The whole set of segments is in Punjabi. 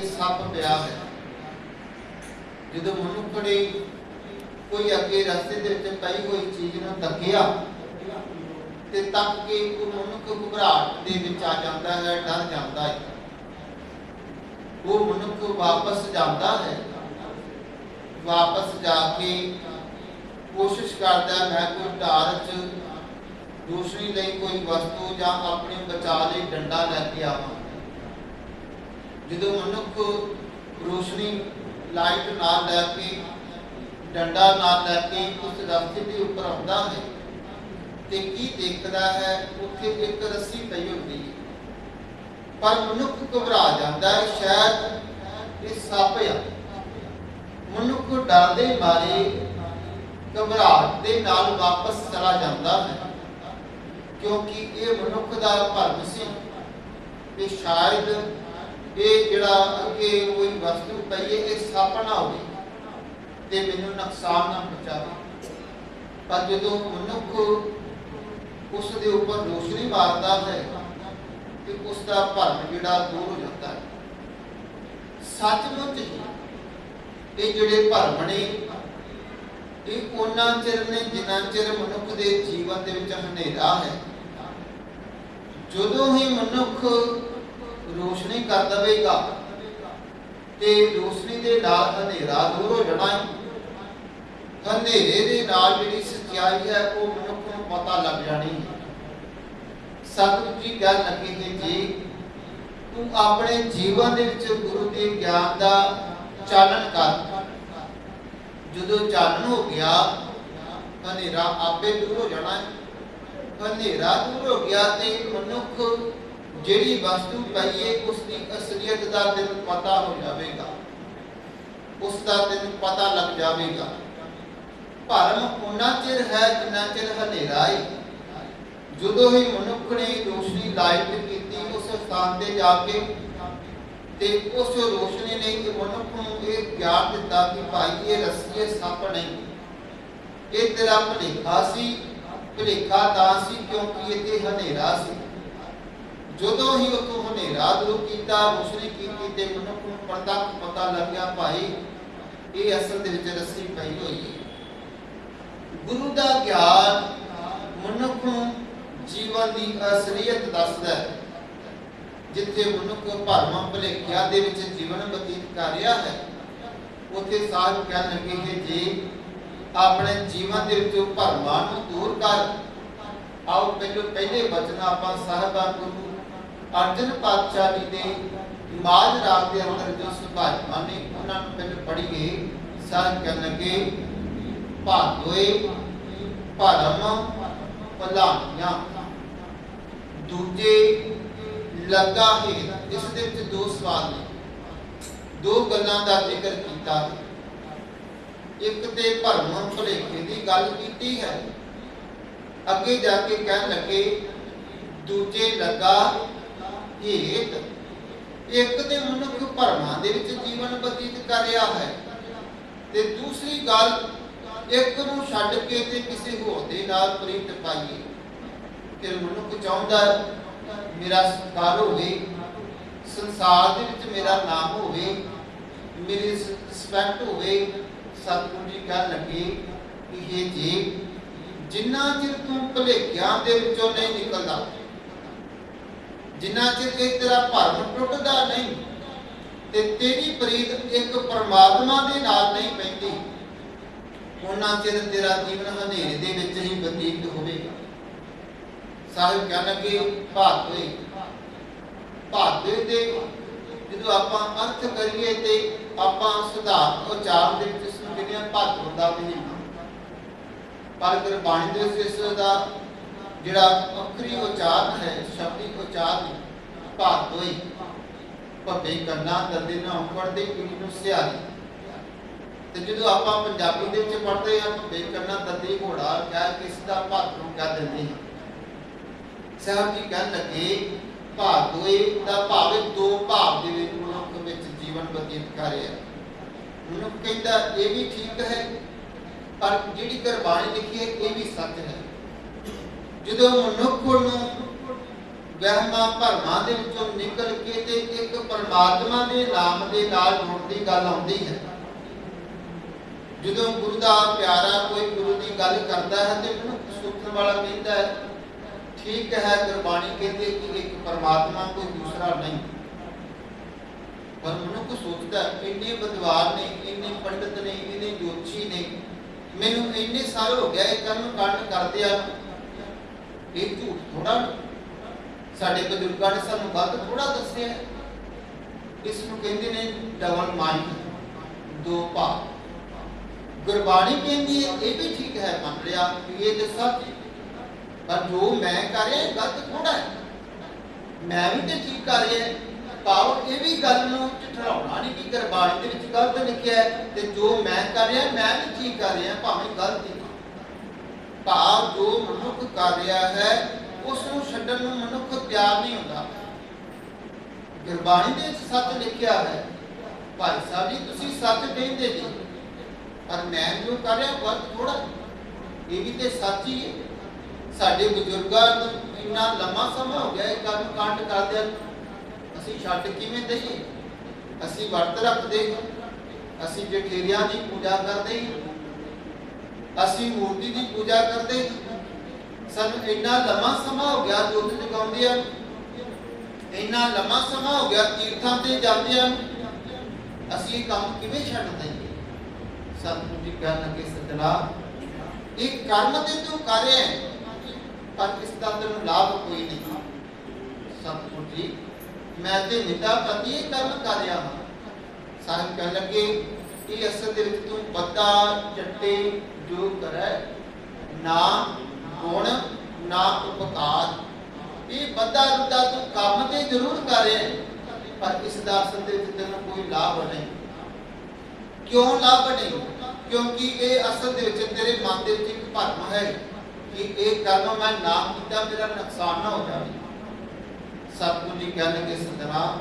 ਇਹ ਸੱਪ ਪਿਆ ਹੈ। ਜਦੋਂ ਮਨੁੱਖ ਨੇ ਕੋਈ ਅੱਗੇ ਰਸਤੇ ਦੇ ਵਿੱਚ ਪਈ ਹੋਈ ਚੀਜ਼ ਨੂੰ ਤੱਕਿਆ ਤੇ ਤੱਕ ਕੇ ਉਹ ਮਨੁੱਖ ਘਬਰਾਹਟ ਦੇ ਵਿੱਚ ਆ ਜਾਂਦਾ ਹੈ, ਡਰ ਜਾਂਦਾ ਹੈ। ਉਹ ਮਨੁੱਖ ਵਾਪਸ ਜਾਂਦਾ ਹੈ। ਵਾਪਸ ਜਾ ਕੇ ਕੋਸ਼ਿਸ਼ ਕਰਦਾ ਮੈਂ ਕੋਈ ਟਾਰਚ ਦੂਸਰੀ ਲਈ ਕੋਈ ਵਸਤੂ ਜਾਂ ਆਪਣੇ ਬਚਾਅ ਲਈ ਡੰਡਾ ਲੈ ਕੇ ਆਵਾਂ। ਜਦੋਂ ਮਨੁੱਖ ਰੋਸ਼ਨੀ, ਲਾਈਟ ਨਾਲ ਲੈ ਕੇ, ਡੰਡਾ ਨਾਲ ਲੈ ਕੇ ਉਸ ਰਸਤੇ ਦੇ ਉੱਪਰ ਆਉਂਦਾ ਹੈ ਤੇ ਕੀ ਦੇਖਦਾ ਹੈ, ਉੱਥੇ ਇੱਕ ਰੱਸੀ ਪਈ ਹੁੰਦੀ ਹੈ। ਪਰ ਮਨੁੱਖ ਘਬਰਾ ਜਾਂਦਾ ਹੈ, ਸ਼ਾਇਦ ਇਹ ਸੱਪ ਆ। ਮਨੁੱਖ ਡਰ ਦੇ ਮਾਰੇ ਘਬਰਾਹਟ ਦੇ ਨਾਲ ਵਾਪਸ ਚਲਾ ਜਾਂਦਾ ਹੈ, ਕਿਉਂਕਿ ਇਹ ਮਨੁੱਖ ਦਾ ਭਰਮ ਸੀ। ਕਿ ਸ਼ਾਇਦ ਇਹ ਜਿਹੜਾ ਅੱਗੇ ਕੋਈ ਵਸਤੂ ਪਈ ਹੈ, ਇਹ ਸੱਪ ਨਾ ਹੋਵੇ ਤੇ ਮੈਨੂੰ ਨੁਕਸਾਨ ਨਾ ਪਹੁੰਚਾਵੇ। ਪਰ ਜਦੋਂ ਮਨੁੱਖ ਉਸ ਦੇ ਉੱਪਰ ਰੋਸ਼ਨੀ ਮਾਰਦਾ ਹੈ, ਤੇ ਉਸ ਦਾ ਭਰਮ ਜਿਹੜਾ ਦੂਰ ਹੋ ਜਾਂਦਾ ਹੈ। ਸੱਚਮੁੱਚ ਹੀ ਇਹ ਜਿਹੜੇ ਭਰਮ ਨੇ, ਇਹ ਉਹਨਾਂ ਚਿਰ ਨੇ, ਜਿੰਨਾ ਚਿਰ ਮਨੁੱਖ ਦੇ ਜੀਵਨ ਦੇ ਵਿੱਚ ਹਨੇਰਾ ਹੈ, ਜਦੋਂ ਹੀ ਮਨੁੱਖ ਰੋਸ਼ਨੀ ਕਰ ਦਵੇਗਾ। ਤੇ ਰੋਸ਼ਨੀ ਦੇ ਨਾਲ ਹਨੇਰਾ ਦੂਰ ਹੋ ਜਾਣਾ ਹੈ। ਹਨੇਰੇ ਦੇ ਨਾਲ ਜਿਹੜੀ ਸੱਚਾਈ ਹੈ, ਉਹ ਮਨੁੱਖ ਨੂੰ ਪਤਾ ਲੱਗ ਜਾਣੀ ਹੈ। ਸਤਿਗੁਰੂ ਜੀ ਗੱਲ ਲੱਗੀ ਕਿ ਜੀ, ਤੂੰ ਆਪਣੇ ਜੀਵਨ ਦੇ ਵਿੱਚ ਗੁਰੂ ਦੇ ਗਿਆਨ ਦਾ ਚਾਲਨ ਕਰ। ਜਦੋਂ ਚਾਲਨ ਹੋ ਗਿਆ, ਹਨੇਰਾ ਆਪੇ ਦੂਰ ਹੋ ਜਾਣਾ ਹੈ। ਹਨੇਰਾ ਦੂਰ ਹੋ ਗਿਆ ਤੇ ਮਨੁੱਖ ਜਿਹੜੀ ਵਸਤੂ ਪਈਏ ਉਸ ਦੀ ਅਸਲੀਅਤ ਦਾ ਤੈਨੂੰ ਪਤਾ ਹੋ ਜਾਵੇਗਾ। ਉਸ ਦਾ ਤੈਨੂੰ ਪਤਾ ਲੱਗ ਜਾਵੇਗਾ। ਭਰਮ ਉਹਨਾਂ ਚਿਰ ਹੈ ਜਿੰਨਾ ਚਿਰ ਹਨੇਰਾ ਹੈ ਜਦੋਂ ਹੀ ਮਨੁੱਖ ਨੇ ਰੋਸ਼ਨੀ ਲਾਈਟ ਕੀਤੀ ਉਸ ਸਥਾਨ ਤੇ ਜਾ ਕੇ, ਤੇ ਉਸ ਰੋਸ਼ਨੀ ਨੇ ਇਹ ਮਨੁੱਖ ਨੂੰ ਇਹ ਗਿਆਨ ਦਿੱਤਾ ਕਿ ਭਾਈ, ਇਹ ਰੱਸੀ ਸੱਪ ਨਹੀਂ। ਇਹ ਤੇਰਾ ਭਲੇਖਾ ਸੀ। ਭਲੇਖਾ ਤਾਂ ਸੀ ਕਿਉਂਕਿ ਇੱਥੇ ਹਨੇਰਾ ਸੀ। ਜਦੋਂ ਹੀ ਉਤੋਂ ਹਨੇਰਾ ਦੂਰ ਕੀਤਾ ਰੋਸ਼ਨੀ ਕੀਤੀ? ਤੇ ਮਨੁੱਖ ਨੂੰ ਪ੍ਰਤੱਖ ਪਤਾ ਲੱਗਿਆ ਭਾਈ, ਇਹ ਅਸਲ ਦੇ ਵਿੱਚ ਰੱਸੀ ਪਈ ਹੋਈ ਹੈ। ਗੁਰੂ ਦਾ ਗਿਆਨ ਮਨੁੱਖ ਨੂੰ ਜੀਵਨ ਦੀ ਅਸਲੀਅਤ ਦੱਸਦਾ ਹੈ, ਜਿੱਥੇ ਮਨੁੱਖ ਭਰਮਾਂ ਭੁਲੇਖਿਆਂ ਦੇ ਵਿੱਚ ਜੀਵਨ ਬਤੀਤ ਕਰ ਰਿਹਾ ਹੈ, ਉੱਥੇ ਸਾਹਿਬ ਕਹਿਣ ਲੱਗੇ ਕਿ ਜੇ ਆਪਣੇ ਜੀਵਨ ਦੇ ਵਿੱਚੋਂ ਭਰਮਾਂ ਨੂੰ ਦੂਰ ਕਰ, ਆਓ, ਪਹਿਲੋ ਪਹਿਲੇ ਬਚਨ ਆਪਾਂ ਸਾਹਿਬਾਨ ਗੁਰੂ ਅਰਜਨ ਪਾਤਸ਼ਾਹ ਜੀ ਦੇ ਮਾਜ ਰਾਗ ਦੇ ਅੰਦਰ ਜੋ ਸੁਭਾਜਮਾਨ ਨੇ ਉਹਨਾਂ ਨੂੰ ਪਹਿਲੇ ਪੜ੍ਹੀਏ ਸਾਹਿਬ ਕਹਿਣ ਲੱਗੇ ਭਾਦੋਏ ਭਰਮ ਭਲਾਈਆਂ ਦੂਜੇ, ਲੱਗਾ ਹੈ ਇਸ ਦੇ ਵਿੱਚ ਦੋ ਸਵਾਲ ਨੇ। ਦੋ ਗੱਲਾਂ ਦਾ ਜ਼ਿਕਰ ਕੀਤਾ। ਹੈ ਇੱਕ ਤੇ ਭਰਮ ਭੁਲੇਖੇ ਦੀ ਗੱਲ ਕੀਤੀ ਹੈ। ਅੱਗੇ ਜਾ ਕੇ ਕਹਿਣ ਲੱਗੇ, ਦੂਜੇ ਲੱਗਾ ਹੇਤ ਇੱਕ ਤੇ ਮਨੁੱਖ ਭਰਮਾਂ ਦੇ ਵਿੱਚ ਜੀਵਨ ਬਤੀਤ ਕਰ ਰਿਹਾ ਹੈ ਤੇ ਦੂਸਰੀ ਗੱਲ, ਇੱਕ ਨੂੰ ਛੱਡ ਕੇ ਤੇ ਕਿਸੇ ਹੋਰ ਦੇ ਨਾਲ ਪ੍ਰੀਤ ਪਾਈਏ। ਕਿ ਮਨੁੱਖ ਚਾਹੁੰਦਾ ਮੇਰਾ ਸਤਿਕਾਰ ਹੋਵੇ, ਸੰਸਾਰ ਦੇ ਵਿੱਚ ਮੇਰਾ ਨਾਮ ਹੋਵੇ, ਮੇਰੀ ਰਿਸਪੈਕਟ ਹੋਵੇ, ਸਤਿਗੁਰੂ ਜੀ ਕਹਿਣ ਲੱਗੇ ਕਿ ਇਹ ਜੀ, ਜਿੰਨਾ ਚਿਰ ਤੂੰ ਭਲੇਖਿਆਂ ਦੇ ਵਿੱਚੋਂ ਨਹੀਂ ਨਿਕਲਦਾ ਜਿੰਨਾ ਚਿਰ ਇਹ ਤੇਰਾ ਭਰਮ ਟੁੱਟਦਾ ਨਹੀਂ ਤੇ ਤੇਰੀ ਪ੍ਰੀਤ ਇੱਕ ਪਰਮਾਤਮਾ ਦੇ ਨਾਲ ਨਹੀਂ ਪੈਂਦੀ ਉਹਨਾਂ ਚਿਰ ਤੇਰਾ ਜੀਵਨ ਹਨੇਰੇ ਦੇ ਵਿੱਚ ਹੀ ਬਤੀਤ ਹੋਵੇਗਾ। ਸਾਹਿਬ ਕਹਿਣ ਲੱਗੇ, ਭਾਗਵੇ ਭਾਗਵੇ ਦੇ ਜਦੋਂ ਆਪਾਂ ਅਰਥ ਕਰੀਏ ਤੇ ਆਪਾਂ ਸੁਧਾਰ ਉਚਾਰ ਦੇ ਵਿੱਚ ਇਸ ਨੂੰ ਕਹਿੰਦੇ ਦਾ ਮਹੀਨਾ ਪਰ ਗੁਰਬਾਣੀ ਦੇ ਵਿੱਚ ਦਾ ਜਿਹੜਾ ਅੱਖਰੀ ਉਚਾਰ ਹੈ ਸ਼ਬਦੀ ਉਚਾਰਨ ਭੱਬੇ ਕੰਨਾ ਦੰਦੇ ਨਾ ਪੜਦੇ ਪੀੜੀ ਨੂੰ ਸਿਆਰੀ। ਤੇ ਜਦੋਂ ਆਪਾਂ ਪੰਜਾਬੀ ਦੇ ਵਿੱਚ ਪੜ੍ਹਦੇ ਹਾਂ, ਭੱਬੇ ਕੰਨਾ ਦੰਦੇ ਘੋੜਾ, ਕਹਿ ਕਿਸ ਦਾ ਭਾਗ ਨੂੰ ਕਹਿ ਦਿੰਦੇ ਸਾਹਿਬ ਜੀ ਕਹਿਣ ਲੱਗੇ ਭਾਵ ਦਾ ਭਾਵ ਦੋ ਭਾਵ ਦੇ ਵਿੱਚ ਮਨੁੱਖ ਵਿੱਚ ਜੀਵਨ ਬਤੀਤ ਕਰ ਰਿਹਾ ਮਨੁੱਖ ਕਹਿੰਦਾ, ਇਹ ਵੀ ਠੀਕ ਹੈ, ਪਰ ਜਿਹੜੀ ਗੁਰਬਾਣੀ ਲਿਖੀ ਹੈ, ਇਹ ਵੀ ਸੱਚ ਹੈ। ਜਦੋਂ ਮਨੁੱਖ ਨੂੰ ਵਹਿਮਾਂ ਭਰਮਾਂ ਦੇ ਵਿੱਚੋਂ ਨਿਕਲ ਕੇ ਤੇ ਇੱਕ ਪਰਮਾਤਮਾ ਦੇ ਨਾਮ ਦੇ ਨਾਲ ਜੁੜਨ ਦੀ ਗੱਲ ਆਉਂਦੀ ਹੈ। ਜਦੋਂ ਗੁਰੂ ਦਾ ਪਿਆਰਾ ਕੋਈ ਗੁਰੂ ਦੀ ਗੱਲ ਕਰਦਾ ਹੈ ਤੇ ਮਨੁੱਖ ਸੁਣਨ ਵਾਲਾ ਕਹਿੰਦਾ ਹੈ, ਠੀਕ ਹੈ ਗੁਰਬਾਣੀ ਕਹਿੰਦੇ ਕਿ ਇੱਕ ਪਰਮਾਤਮਾ ਕੋਈ ਦੂਸਰਾ ਨਹੀਂ। ਪਰ ਮਨੁੱਖ ਸੋਚਦਾ ਇੰਨੇ ਵਿਦਵਾਨ ਨੇ, ਇੰਨੇ ਪੰਡਿਤ ਨੇ, ਇੰਨੇ ਜੋਤਸ਼ੀ ਨੇ, ਮੈਨੂੰ ਇੰਨੇ ਸਾਲ ਹੋ ਗਿਆ ਇਹ ਕਰਮ ਕਾਂਡ ਕਰਦੇ ਆ ਇਹ ਝੂਠ ਥੋੜਾ ਸਾਡੇ ਬਜ਼ੁਰਗਾਂ ਨੇ ਸਾਨੂੰ ਗਲਤ ਥੋੜਾ ਦੱਸਿਆ ਇਸ ਨੂੰ ਕਹਿੰਦੇ ਨੇ ਡਬਲ ਮਾਈਂਡ ਦੋ ਭਾਵ ਗੁਰਬਾਣੀ ਕਹਿੰਦੀ ਹੈ, ਇਹ ਵੀ ਠੀਕ ਹੈ, ਮੰਨ ਲਿਆ ਕਿ ਇਹ ਤੇ ਸੱਚ ਪਰ ਜੋ ਮੈਂ ਕਰ ਰਿਹਾ ਗਲਤ ਥੋੜਾ ਹੈ। ਮੈਂ ਵੀ ਤੇ ਠੀਕ ਕਰ ਰਿਹਾ ਪਾਉ ਇਹ ਵੀ ਗੱਲ ਨੂੰ ਝਠਲਾਉਣਾ ਨਹੀਂ ਕਿ ਗੁਰਬਾਣੀ ਦੇ ਵਿੱਚ ਗਲਤ ਲਿਖਿਆ ਤੇ ਜੋ ਮੈਂ ਕਰ ਰਿਹਾ, ਮੈਂ ਵੀ ਠੀਕ ਕਰ ਰਿਹਾ, ਭਾਵੇਂ ਗਲਤ ਹੀ ਭਾਵ ਜੋ ਮਨੁੱਖ ਕਰ ਰਿਹਾ ਹੈ ਉਸ ਨੂੰ ਛੱਡਣ ਨੂੰ ਮਨੁੱਖ ਤਿਆਰ ਨਹੀਂ ਹੁੰਦਾ ਗੁਰਬਾਣੀ ਦੇ ਵਿੱਚ ਸੱਚ ਲਿਖਿਆ ਹੈ, ਭਾਈ ਸਾਹਿਬ ਜੀ, ਤੁਸੀਂ ਸੱਚ ਕਹਿੰਦੇ ਜੀ, ਪਰ ਮੈਂ ਜੋ ਕਰ ਰਿਹਾ, ਗਲਤ ਥੋੜਾ ਇਹ ਵੀ ਤੇ ਸੱਚ ਹੀ ਹੈ ਸਾਡੇ ਬਜ਼ੁਰਗਾਂ ਨੂੰ ਇੰਨਾ ਲੰਮਾ ਸਮਾਂ ਹੋ ਗਿਆ, ਇਹ ਕੰਮ ਕਾਂਡ ਕਰਦਿਆਂ ਅਸੀਂ ਛੱਡ ਕਿਵੇਂ ਦਈਏ ਅਸੀਂ ਵਰਤ ਰੱਖਦੇ ਹਾਂ। ਅਸੀਂ ਜਠੇਰਿਆਂ ਦੀ ਪੂਜਾ ਕਰਦੇ ਹਾਂ। ਅਸੀਂ ਮੂਰਤੀ ਦੀ ਪੂਜਾ ਕਰਦੇ ਹਾਂ। ਸਾਨੂੰ ਇੰਨਾ ਲੰਮਾ ਸਮਾਂ ਹੋ ਗਿਆ ਜੋਤ ਜਗਾਉਂਦੇ ਆ। ਇੰਨਾ ਲੰਮਾ ਸਮਾਂ ਹੋ ਗਿਆ ਤੀਰਥਾਂ ਤੇ ਜਾਂਦੇ ਆ। ਅਸੀਂ ਕੰਮ ਕਿਵੇਂ ਛੱਡ ਦਈਏ? ਸਤਿਗੁਰੂ ਜੀ ਕਹਿਣ ਲੱਗੇ ਸਤਨਾ ਇਹ ਕਰਮ ਤੇ ਤੂੰ ਕਰ ਰਿਹਾ ਪਰ ਇਸ ਦਾ ਤੈਨੂੰ ਲਾਭ ਕੋਈ ਨਹੀਂ। ਸਤਿਗੁਰੂ ਜੀ, ਮੈਂ ਤੇ ਨਿਤਾ ਪਤੀ ਇਹ ਕਰਮ ਕਰ ਰਿਹਾ ਹਾਂ। ਸਾਹਿਬ ਕਹਿਣ ਲੱਗੇ, ਇਹ ਅਸਲ ਦੇ ਵਿੱਚ ਤੂੰ ਬੱਦਾ ਚੱਟੇ ਜੋ ਕਰੈ, ਨਾ ਗੁਣ ਨਾ ਉਪਕਾਰ। ਇਹ ਬੱਦਾ ਰੁੱਦਾ ਤੂੰ ਕੰਮ ਤੇ ਜ਼ਰੂਰ ਕਰ ਰਿਹਾ ਹੈ, ਪਰ ਇਸ ਦਾ ਅਸਲ ਦੇ ਵਿੱਚ ਤੈਨੂੰ ਕੋਈ ਲਾਭ ਨਹੀਂ। ਕਿਉਂ ਲਾਭ ਨਹੀਂ? ਕਿਉਂਕਿ ਇਹ ਅਸਲ ਦੇ ਵਿੱਚ ਤੇਰੇ ਮਨ ਦੇ ਵਿੱਚ ਇੱਕ ਭਰਮ ਹੈ ਕਿ ਇਹ ਕਰਮ ਮੈਂ ਨਾ ਕੀਤਾ ਮੇਰਾ ਨੁਕਸਾਨ ਨਾ ਹੋ ਜਾਵੇ। ਸਤਿਗੁਰੂ ਜੀ ਕਹਿੰਦੇ ਕਿ ਸਤਨਾ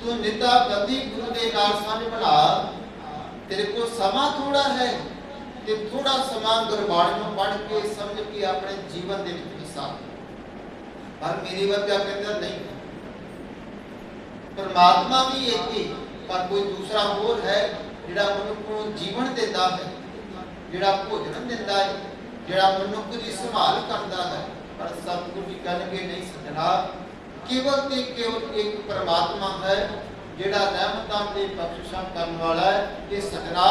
ਤੂੰ ਨਿਤਾ ਗਤੀ ਗੁਰੂ ਦੇ ਨਾਲ ਸਾਂਝ ਬਣਾ ਤੇਰੇ ਕੋਲ ਸਮਾਂ ਥੋੜਾ ਹੈ। ਤੇ ਥੋੜਾ ਸਮਾਂ ਗੁਰਬਾਣੀ ਨੂੰ ਪੜ੍ਹ ਕੇ ਸਮਝ ਕੇ ਆਪਣੇ ਜੀਵਨ ਦੇ ਵਿੱਚ ਵਿਸਾ ਪਰ ਮੇਰੀ ਵਰਗਾ ਕਹਿੰਦਾ ਨਹੀਂ। ਪਰਮਾਤਮਾ ਵੀ ਇੱਕ ਹੀ, ਪਰ ਕੋਈ ਦੂਸਰਾ ਹੋਰ ਹੈ ਜਿਹੜਾ ਮਨੁੱਖ ਨੂੰ ਜੀਵਨ ਦਿੰਦਾ ਹੈ, ਜਿਹੜਾ ਭੋਜਨ ਦਿੰਦਾ ਹੈ, ਜਿਹੜਾ ਮਨੁੱਖ ਦੀ ਸੰਭਾਲ ਕਰਦਾ ਹੈ। ਪਰ ਸਤਿਗੁਰੂ ਜੀ ਕਹਿਣਗੇ ਨਹੀਂ ਸਜਣਾ, ਕੇਵਲ ਤੇ ਕੇਵਲ ਇੱਕ ਪਰਮਾਤਮਾ ਹੈ, ਜਿਹੜਾ ਰਹਿਮਤਾਂ ਤੇ ਬਖਸ਼ਿਸ਼ਾਂ ਕਰਨ ਵਾਲਾ ਹੈ। ਇਹ ਸਜਣਾ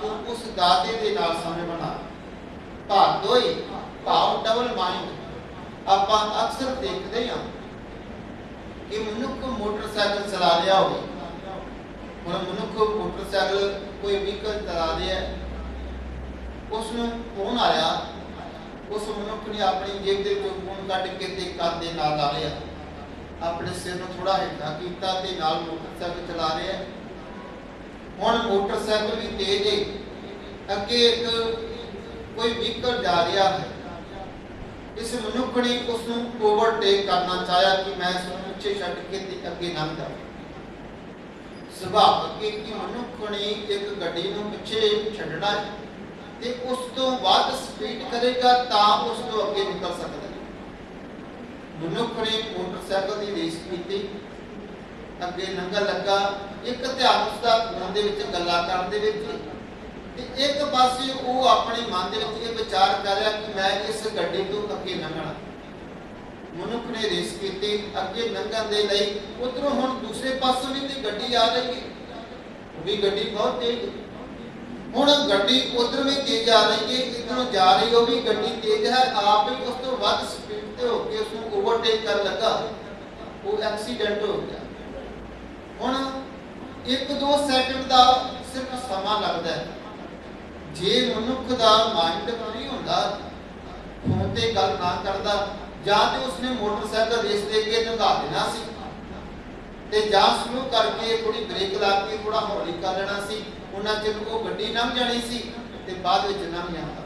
ਤੂੰ ਉਸ ਦਾਤੇ ਦੇ ਨਾਲ ਸਮਝ ਭਾਵ ਦੋਈ, ਭਾਵ ਡਬਲ ਮਾਈਂਡ ਆਪਾਂ ਅਕਸਰ ਦੇਖਦੇ ਹਾਂ ਕਿ ਮਨੁੱਖ ਮੋਟਰਸਾਈਕਲ ਚਲਾ ਰਿਹਾ ਹੋਵੇ। ਹੁਣ ਮਨੁੱਖ ਮੋਟਰਸਾਈਕਲ ਕੋਈ ਵਹੀਕਲ ਚਲਾ ਰਿਹਾ ਉਸ ਨੂੰ ਫੋਨ ਆਇਆ ਉਸ ਮਨੁੱਖ ਨੇ ਆਪਣੀ ਜੇਬ ਦੇ ਵਿੱਚੋਂ ਫੋਨ ਕੱਢ ਕੇ ਤੇ ਕੰਨ ਦੇ ਨਾਲ ਲਾ ਲਿਆ ਆਪਣੇ ਸਿਰ ਨੂੰ ਥੋੜਾ ਹੇਠਾਂ ਕੀਤਾ ਤੇ ਨਾਲ ਮੋਟਰਸਾਈਕਲ ਚਲਾ ਰਿਹਾ ਹੁਣ ਮੋਟਰਸਾਈਕਲ ਵੀ ਤੇਜ਼ ਹੈ। ਅੱਗੇ ਇੱਕ ਕੋਈ ਵਹੀਕਲ ਜਾ ਰਿਹਾ ਹੈ। ਇਸ ਮਨੁੱਖ ਨੇ ਉਸ ਨੂੰ ਓਵਰਟੇਕ ਕਰਨਾ ਚਾਹਿਆ ਕਿ ਮੈਂ ਇਸ ਨੂੰ ਪਿੱਛੇ ਛੱਡ ਕੇ ਤੇ ਅੱਗੇ ਲੰਘ ਜਾਵਾਂ। ਸੁਭਾਵਿਕ ਹੈ ਕਿ ਮਨੁੱਖ ਨੇ ਇੱਕ ਗੱਡੀ ਨੂੰ ਪਿੱਛੇ ਛੱਡਣਾ ਹੈ ਤੇ ਉਸ ਤੋਂ ਵੱਧ ਸਪੀਡ ਕਰੇਗਾ ਤਾਂ ਉਸ ਤੋਂ ਅੱਗੇ ਨਿਕਲ ਸਕਦਾ ਹੈ। ਮਨੁੱਖ ਨੇ ਮੋਟਰਸਾਈਕਲ ਦੀ ਰੇਸ ਕੀਤੀ। ਅੱਗੇ ਲੰਘਣ ਲੱਗਾ, ਇੱਕ ਧਿਆਨ ਉਸ ਦਾ ਫੋਨ ਦੇ ਵਿੱਚ ਗੱਲਾਂ ਕਰਨ ਦੇ ਵਿੱਚ ਤੇ ਇੱਕ ਪਾਸੇ ਉਹ ਆਪਣੇ ਮਨ ਦੇ ਵਿੱਚ ਇਹ ਵਿਚਾਰ ਕਰ ਰਿਹਾ ਕਿ ਮੈਂ ਇਸ ਗੱਡੀ ਤੋਂ ਅੱਗੇ ਲੰਘਣਾ। ਮਨੁੱਖ ਨੇ ਰੇਸ ਕੀਤੀ, ਅੱਗੇ ਲੰਘਣ ਦੇ ਲਈ ਉਧਰੋਂ ਹੁਣ ਦੂਸਰੇ ਪਾਸੋਂ ਵੀ ਤੇ ਗੱਡੀ ਆ ਰਹੀ। ਵੀ ਗੱਡੀ ਬਹੁਤ ਤੇਜ਼ ਹੁਣ ਗੱਡੀ ਉਧਰ ਵੀ ਤੇਜ਼ ਆ ਰਹੀ ਹੈ, ਇਧਰੋਂ ਜਾ ਰਹੀ, ਉਹ ਵੀ ਗੱਡੀ ਤੇਜ਼ ਹੈ। ਆਪ ਵੀ ਉਸ ਤੋਂ ਵੱਧ ਸਪੀਡ ਤੇ ਹੋ ਕੇ ਉਸ ਨੂੰ ਓਵਰਟੇਕ ਕਰਨ ਲੱਗਾ। ਉਹ ਐਕਸੀਡੈਂਟ ਹੋ ਗਿਆ। ਹੁਣ 1-2 ਸੈਕਿੰਡ ਦਾ ਸਿਰਫ ਸਮਾਂ ਲੱਗਦਾ ਹੈ। ਜੇ ਮਨੁੱਖ ਦਾ ਮਾਈਂਡ ਫਰੀ ਹੁੰਦਾ, ਫੋਨ ਤੇ ਗੱਲ ਨਾ ਕਰਦਾ, ਜਾਂ ਤੇ ਉਸਨੇ ਮੋਟਰਸਾਈਕਲ ਰੇਸ ਦੇ ਕੇ ਲੰਘਾ ਦੇਣਾ ਸੀ, ਤੇ ਜਾਂ ਸਲੋ ਕਰਕੇ ਥੋੜੀ ਬ੍ਰੇਕ ਲਾ ਕੇ ਥੋੜਾ ਹੌਲੀ ਕਰ ਲੈਣਾ ਸੀ, ਉਹਨਾਂ ਚਿਰ ਉਹ ਗੱਡੀ ਲੰਘ ਜਾਣੀ ਸੀ ਤੇ ਬਾਅਦ ਵਿੱਚ ਲੰਘ ਜਾਂਦਾ।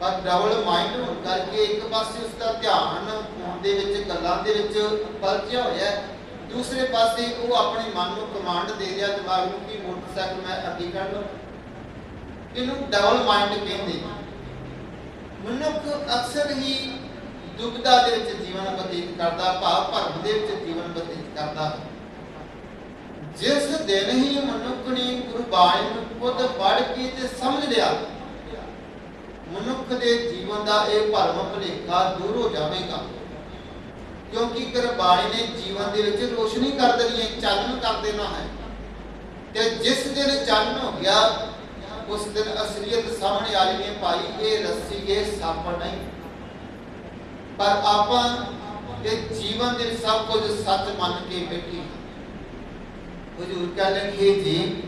ਪਰ ਡਬਲ ਮਾਈਂਡ ਹੋਣ ਕਰਕੇ ਇੱਕ ਪਾਸੇ ਉਸ ਦਾ ਧਿਆਨ ਫੋਨ ਦੇ ਵਿੱਚ, ਗੱਲਾਂ ਦੇ ਵਿੱਚ ਪਲਚਿਆ ਹੋਇਆ ਦੂਸਰੇ ਪਾਸੇ ਉਹ ਆਪਣੇ ਮਨ ਨੂੰ ਕਮਾਂਡ ਦੇ ਰਿਹਾ ਦਿਮਾਗ ਨੂੰ ਕਿ ਮੋਟਰਸਾਈਕਲ ਮੈਂ ਅੱਗੇ ਕੱਢ ਲਵਾਂ? ਇਹਨੂੰ ਡਬਲ ਮਾਈਂਡ ਕਹਿੰਦੇ ਮਨੁੱਖ ਅਕਸਰ ਹੀ ਦੁਬਿਧਾ ਦੇ ਵਿੱਚ ਜੀਵਨ ਬਤੀਤ ਕਰਦਾ ਭਾਵ ਭਰਮ ਦੇ ਵਿੱਚ ਜੀਵਨ ਬਤੀਤ ਕਰਦਾ। ਜਿਸ ਦਿਨ ਹੀ ਮਨੁੱਖ ਨੇ ਗੁਰਬਾਣੀ ਨੂੰ ਖੁਦ ਪੜ੍ਹ ਕੇ ਤੇ ਸਮਝ ਲਿਆ, ਮਨੁੱਖ ਦੇ ਜੀਵਨ ਦਾ ਇਹ ਭਰਮ ਭੁਲੇਖਾ ਦੂਰ ਹੋ ਜਾਵੇਗਾ। ਕਿਉਂਕਿ ਗੁਰਬਾਣੀ ਨੇ ਜੀਵਨ ਦੇ ਵਿੱਚ ਰੋਸ਼ਨੀ ਕਰ ਦੇਣੀ ਹੈ, ਚਾਨਣ ਕਰ ਦੇਣਾ ਹੈ। ਤੇ ਜਿਸ ਦਿਨ ਚਾਨਣ ਹੋ ਗਿਆ, ਉਸ ਦਿਨ ਅਸਲੀਅਤ ਸਾਹਮਣੇ ਆ ਰਹੀ ਭਾਈ, ਇਹ ਰੱਸੀ, ਇਹ ਸੱਪ ਨਹੀਂ। ਪਰ ਆਪਾਂ ਇਹ ਜੀਵਨ ਦੇ ਸਭ ਕੁਝ ਸੱਚ ਮੰਨ ਕੇ ਬੈਠੇ ਹਜ਼ੂਰ ਕਹਿੰਦੇ ਜੀ,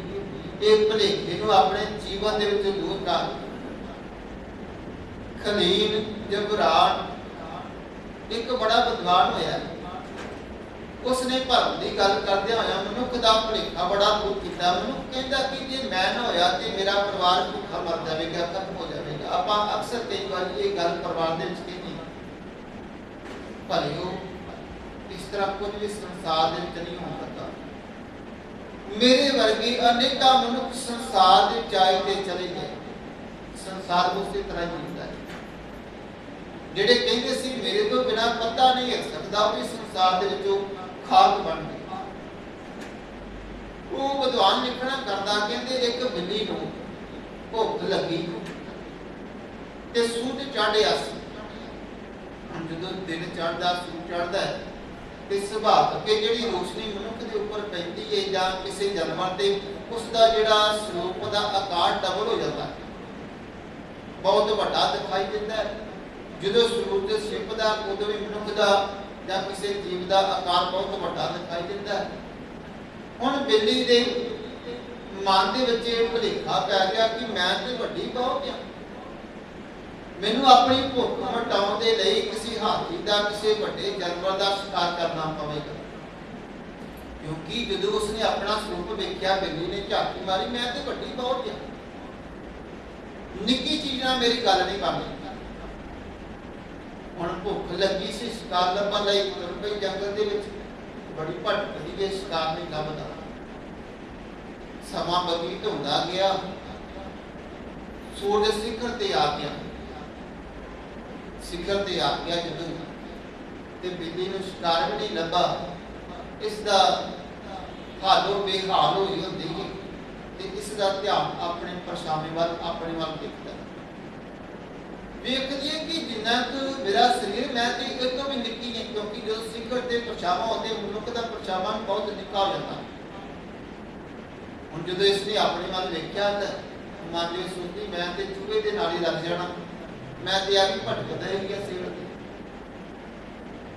ਇਹ ਭਲੇਖੇ ਨੂੰ ਆਪਣੇ ਜੀਵਨ ਦੇ ਵਿੱਚ ਦੂਰ ਕਰ। ਖਲੀਨ ਜਬਰਾਨ ਇੱਕ ਬੜਾ ਵਿਦਵਾਨ ਹੋਇਆ। ਉਸਨੇ ਭਰਮ ਦੀ ਗੱਲ ਕਰਦਿਆਂ ਹੋਇਆ ਮਨੁੱਖ ਦਾ ਭਲੇਖਾ ਬੜਾ ਦੂਰ ਕੀਤਾ। ਮਨੁੱਖ ਕਹਿੰਦਾ ਕਿ ਜੇ ਮੈਂ ਨਾ ਹੋਇਆ ਤੇ ਮੇਰਾ ਪਰਿਵਾਰ ਭੁੱਖਾ ਮਰ ਜਾਵੇਗਾ, ਖਤਮ ਹੋ ਜਾਵੇਗਾ। ਆਪਾਂ ਅਕਸਰ ਕਈ ਵਾਰ ਇਹ ਗੱਲ ਪਰਿਵਾਰ ਦੇ ਵਿੱਚ ਕਹਿੰਦੇ ਭਲਿਓ ਇਸ ਤਰ੍ਹਾਂ ਕੁਝ ਵੀ ਸੰਸਾਰ ਦੇ ਵਿੱਚ ਨਹੀਂ ਹੋ ਸਕਦਾ ਮੇਰੇ ਵਰਗੇ ਅਨੇਕਾਂ ਮਨੁੱਖ ਸੰਸਾਰ ਦੇ ਚਾਈ ਤੇ ਚਲੇ ਗਏ। ਸੰਸਾਰ ਉਸੇ ਤਰ੍ਹਾਂ ਹੀ ਹੁੰਦਾ ਹੈ। ਜਿਹੜੇ ਕਹਿੰਦੇ ਸੀ ਮੇਰੇ ਤੋਂ ਬਿਨਾ ਪਤਾ ਨਹੀਂ ਹਿਲ ਸਕਦਾ ਉਹ ਇਸ ਸੰਸਾਰ ਦੇ ਵਿੱਚੋਂ ਖਾਕ ਬਣ ਗਏ। ਉਹ ਵਿਦਵਾਨ ਲਿਖਣਾ ਕਰਦਾ, ਕਹਿੰਦੇ ਇੱਕ ਬਿੱਲੀ ਨੂੰ ਭੁੱਖ ਲੱਗੀ ਤੇ ਸੂਟ ਚੜਿਆ ਸੀ ਜਦੋਂ ਦਿਨ ਚੜਦਾ ਸੂਟ ਚੜਦਾ ਤੇ ਸੁਭਾਵ ਕਿ ਜਿਹੜੀ ਰੋਸ਼ਨੀ ਮਨੁੱਖ ਦੇ ਉੱਪਰ ਪੈਂਦੀ ਹੈ ਜਾਂ ਕਿਸੇ ਜਾਨਵਰ ਤੇ ਉਸ ਦਾ ਜਿਹੜਾ ਸਰੂਪ ਦਾ ਆਕਾਰ ਡਬਲ ਹੋ ਜਾਂਦਾ ਬਹੁਤ ਵੱਡਾ ਦਿਖਾਈ ਦਿੰਦਾ ਹੈ। ਜਦੋਂ ਸਰੂਪ ਦੇ ਸਿਪ ਦਾ ਉਦੋਂ ਵੀ ਮਨੁੱਖ ਦਾ ਜਾਂ ਕਿਸੇ ਜੀਵ ਦਾ ਆਕਾਰ ਬਹੁਤ ਵੱਡਾ ਦਿਖਾਈ ਦਿੰਦਾ ਹੈ। ਹੁਣ ਬਿੱਲੀ ਦੇ ਮਨ ਦੇ ਵਿੱਚ ਇਹ ਭੁਲੇਖਾ ਪੈ ਗਿਆ ਕਿ ਮੈਂ ਤੇ ਵੱਡੀ ਬਹੁਤ ਹਾਂ। ਮੈਨੂੰ ਆਪਣੀ ਭੁੱਖ ਮਿਟਾਉਣ ਦੇ ਲਈ ਕਿਸੇ ਹਾਥੀ ਦਾ, ਕਿਸੇ ਵੱਡੇ ਜਾਨਵਰ ਦਾ ਸ਼ਿਕਾਰ ਕਰਨਾ ਪਵੇਗਾ। ਕਿਉਂਕਿ ਜਦੋਂ ਉਸਨੇ ਆਪਣਾ ਸਰੂਪ ਵੇਖਿਆ, ਬਿੱਲੀ ਨੇ ਝਾਤੀ ਮਾਰੀ, ਮੈਂ ਤੇ ਵੱਡੀ ਬਹੁਤ ਹਾਂ। ਨਿੱਕੀ ਚੀਜ਼ ਨਾਲ ਮੇਰੀ ਗੱਲ ਨਹੀਂ ਕਰਨੀ ਹੁਣ ਭੁੱਖ ਲੱਗੀ ਸੀ, ਸ਼ਿਕਾਰ ਲੱਭਣ ਲਈ ਤੁਰ ਪਈ ਜੰਗਲ ਦੇ ਵਿੱਚ। ਬੜੀ ਭਟਕਦੀ ਜੇ ਸ਼ਿਕਾਰ ਨਹੀਂ ਲੱਭਦਾ ਸਮਾਂ ਬਤੀਤ ਹੁੰਦਾ ਗਿਆ। ਸੂਰਜ ਸਿਖਰ ਤੇ ਆ ਗਿਆ। ਸਿਖਰ ਤੇ ਆ ਗਿਆ ਜਦੋਂ। ਤੇ ਬਿੱਲੀ ਨੂੰ ਸ਼ਿਕਾਰ ਵੀ ਨਹੀਂ ਲੱਭਾ। ਇਸ ਦਾ ਹਾਲੋ ਬੇਹਾਲ ਹੋਈ ਹੁੰਦੀ ਹੈ ਤੇ ਇਸ ਦਾ ਧਿਆਨ ਆਪਣੇ ਪਰਛਾਵੇਂ ਵੱਲ, ਆਪਣੇ ਵੱਲ ਦੇਖਦਾ। ਵੇਖਦੀ ਹੈ ਕਿ ਜਿੰਨਾ ਕੁ ਮੇਰਾ ਸਰੀਰ, ਮੈਂ ਤੇ ਇਹ ਤੋਂ ਵੀ ਨਿੱਕੀ ਹੈ ਕਿਉਂਕਿ ਜਦੋਂ ਸਿਖਰ ਤੇ ਪਰਛਾਵਾਂ ਹੁੰਦੇ ਮਨੁੱਖ ਦਾ ਪਰਛਾਵਾਂ ਬਹੁਤ ਨਿੱਕਾ ਹੋ ਜਾਂਦਾ। ਹੁਣ ਜਦੋਂ ਇਸ ਨੇ ਆਪਣੇ ਵੱਲ ਵੇਖਿਆ ਤਾਂ ਮਨ ਵਿੱਚ ਸੋਚਦੀ ਮੈਂ ਤੇ ਚੂਹੇ ਦੇ ਨਾਲ ਹੀ ਲੱਗ ਜਾਣਾ। ਮੈਂ ਤੇ ਆ ਵੀ ਭਟਕਦਾ ਹੀ ਗਿਆ ਸੇਵ ਤੇ।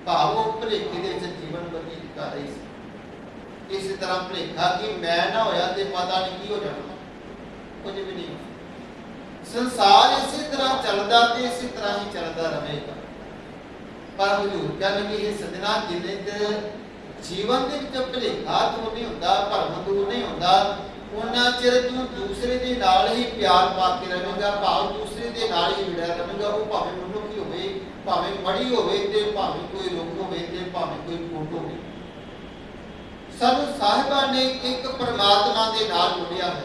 ਭਾਵ ਉਹ ਭਲੇਖੇ ਦੇ ਵਿੱਚ ਜੀਵਨ ਬਤੀਤ ਕਰ ਰਹੀ ਸੀ। ਇਸੇ ਤਰ੍ਹਾਂ ਭਲੇਖਾ ਕਿ ਮੈਂ ਨਾ ਹੋਇਆ ਤੇ ਪਤਾ ਨਹੀਂ ਕੀ ਹੋ ਜਾਣਾ। ਕੁਝ ਵੀ ਨਹੀਂ ਸੰਸਾਰ ਇਸੇ ਤਰ੍ਹਾਂ ਚੱਲਦਾ ਤੇ ਇਸੇ ਤਰ੍ਹਾਂ ਹੀ ਚੱਲਦਾ ਰਹੇਗਾ। ਪਰ ਹਜ਼ੂਰ ਕਹਿੰਦੇ ਕਿ ਇਹ ਸਜਣਾ ਜਿੰਨੇ ਤੇ ਜੀਵਨ ਦੇ ਵਿੱਚ ਭਲੇਖਾ ਦੂਰ ਨਹੀਂ ਹੁੰਦਾ, ਭਰਮ ਦੂਰ ਨਹੀਂ ਹੁੰਦਾ, ਉਹਨਾਂ ਚਿਰ ਤੂੰ ਦੂਸਰੇ ਦੇ ਨਾਲ ਹੀ ਪਿਆਰ ਪਾ ਕੇ ਰਹੇਗਾ, ਭਾਵ ਦੂਸਰੇ ਦੇ ਨਾਲ ਹੀ ਵਿੜਿਆ ਰਹੇਗਾ ਉਹ ਭਾਵੇਂ ਮਨੁੱਖੀ ਹੋਵੇ, ਭਾਵੇਂ ਮੜੀ ਹੋਵੇ ਤੇ ਭਾਵੇਂ ਕੋਈ ਰੋਗ ਹੋਵੇ ਤੇ ਭਾਵੇਂ ਕੋਈ ਫੋਟ ਹੋਵੇ। ਸਾਨੂੰ ਸਾਹਿਬਾਂ ਨੇ ਇੱਕ ਪਰਮਾਤਮਾ ਦੇ ਨਾਲ ਜੁੜਿਆ ਹੈ